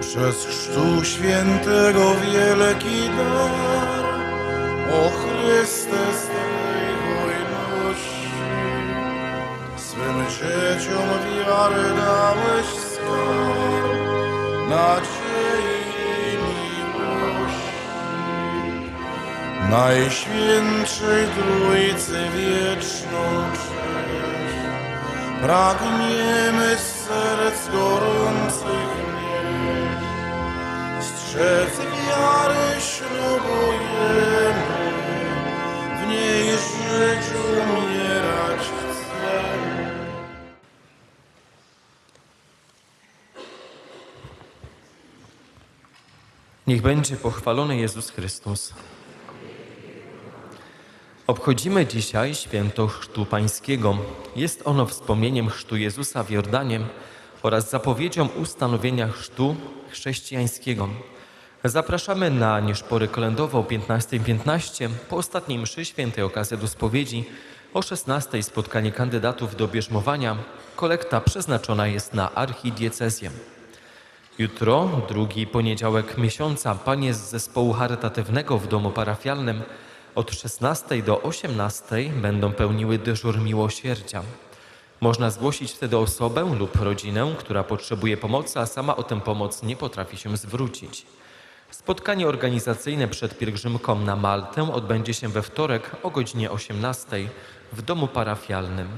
Przez chrztu świętego wielki dar, o Chryste z tej hojności, swym dzieciom wiary dałeś skarb, nadziei i miłości. Najświętszej Trójcy wieczną cześć, pragniemy żyć umierać chcemy. Niech będzie pochwalony Jezus Chrystus. Obchodzimy dzisiaj święto Chrztu Pańskiego. Jest ono wspomnieniem chrztu Jezusa w Jordanie oraz zapowiedzią ustanowienia chrztu chrześcijańskiego. Zapraszamy na nieszpory kolędowe o 15.15, 15, po ostatniej mszy świętej okazji do spowiedzi, o 16.00 spotkanie kandydatów do bierzmowania. Kolekta przeznaczona jest na archidiecezję. Jutro, drugi poniedziałek miesiąca, panie z zespołu charytatywnego w domu parafialnym od 16 do 18 będą pełniły dyżur miłosierdzia. Można zgłosić wtedy osobę lub rodzinę, która potrzebuje pomocy, a sama o tę pomoc nie potrafi się zwrócić. Spotkanie organizacyjne przed pielgrzymką na Maltę odbędzie się we wtorek o godzinie 18 w domu parafialnym.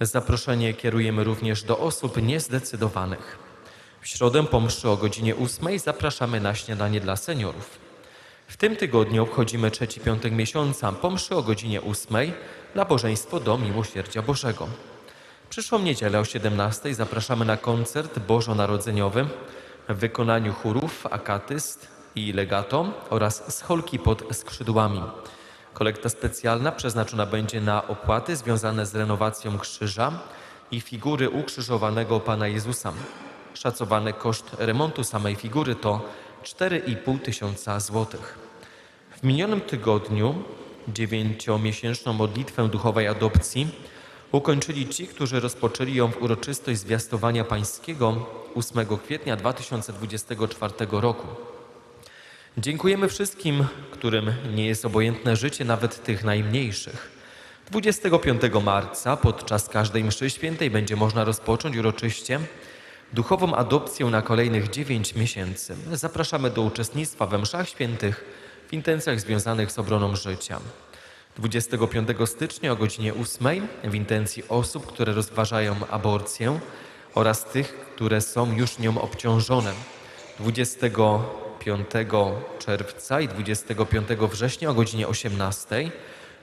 Zaproszenie kierujemy również do osób niezdecydowanych. W środę po mszy o godzinie 8 zapraszamy na śniadanie dla seniorów. W tym tygodniu obchodzimy trzeci piątek miesiąca. Po mszy o godzinie 8 nabożeństwo do Miłosierdzia Bożego. Przyszłą niedzielę o 17 zapraszamy na koncert bożonarodzeniowy w wykonaniu akatyst i legato oraz scholki pod skrzydłami. Kolekta specjalna przeznaczona będzie na opłaty związane z renowacją krzyża i figury ukrzyżowanego Pana Jezusa. Szacowany koszt remontu samej figury to 4,5 tysiąca złotych. W minionym tygodniu dziewięciomiesięczną modlitwę duchowej adopcji ukończyli ci, którzy rozpoczęli ją w uroczystość zwiastowania pańskiego 8 kwietnia 2024 roku. Dziękujemy wszystkim, którym nie jest obojętne życie, nawet tych najmniejszych. 25 marca podczas każdej mszy świętej będzie można rozpocząć uroczyście duchową adopcję na kolejnych 9 miesięcy. Zapraszamy do uczestnictwa we mszach świętych w intencjach związanych z obroną życia. 25 stycznia o godzinie 8 w intencji osób, które rozważają aborcję oraz tych, które są już nią obciążone. 25 czerwca i 25 września o godzinie 18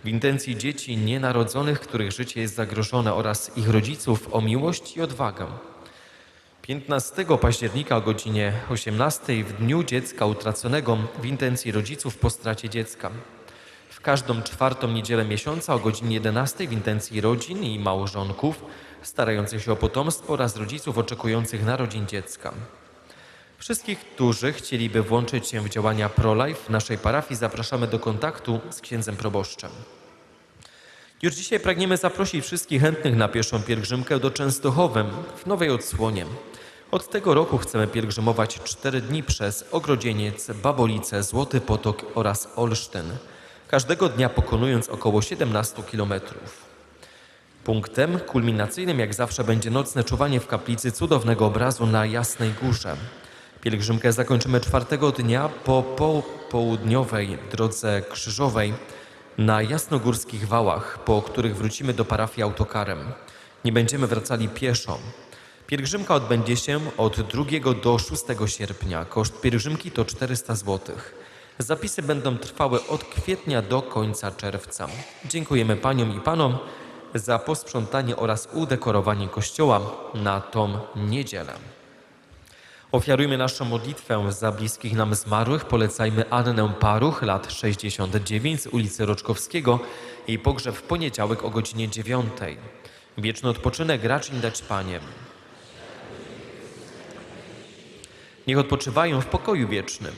w intencji dzieci nienarodzonych, których życie jest zagrożone oraz ich rodziców o miłość i odwagę. 15 października o godzinie 18 w Dniu Dziecka Utraconego w intencji rodziców po stracie dziecka. W każdą czwartą niedzielę miesiąca o godzinie 11 w intencji rodzin i małżonków starających się o potomstwo oraz rodziców oczekujących narodzin dziecka. Wszystkich, którzy chcieliby włączyć się w działania ProLife w naszej parafii zapraszamy do kontaktu z księdzem proboszczem. Już dzisiaj pragniemy zaprosić wszystkich chętnych na pierwszą pielgrzymkę do Częstochowy w nowej odsłonie. Od tego roku chcemy pielgrzymować cztery dni przez Ogrodzieniec, Babolice, Złoty Potok oraz Olsztyn. Każdego dnia pokonując około 17 kilometrów. Punktem kulminacyjnym jak zawsze będzie nocne czuwanie w kaplicy cudownego obrazu na Jasnej Górze. Pielgrzymkę zakończymy czwartego dnia po popołudniowej drodze krzyżowej na jasnogórskich wałach, po których wrócimy do parafii autokarem. Nie będziemy wracali pieszo. Pielgrzymka odbędzie się od 2 do 6 sierpnia. Koszt pielgrzymki to 400 zł. Zapisy będą trwały od kwietnia do końca czerwca. Dziękujemy paniom i panom za posprzątanie oraz udekorowanie kościoła na tą niedzielę. Ofiarujmy naszą modlitwę za bliskich nam zmarłych. Polecajmy Annę Paruch, lat 69 z ulicy Roczkowskiego. Jej pogrzeb w poniedziałek o godzinie 9. Wieczny odpoczynek racz im dać Panie. Niech odpoczywają w pokoju wiecznym.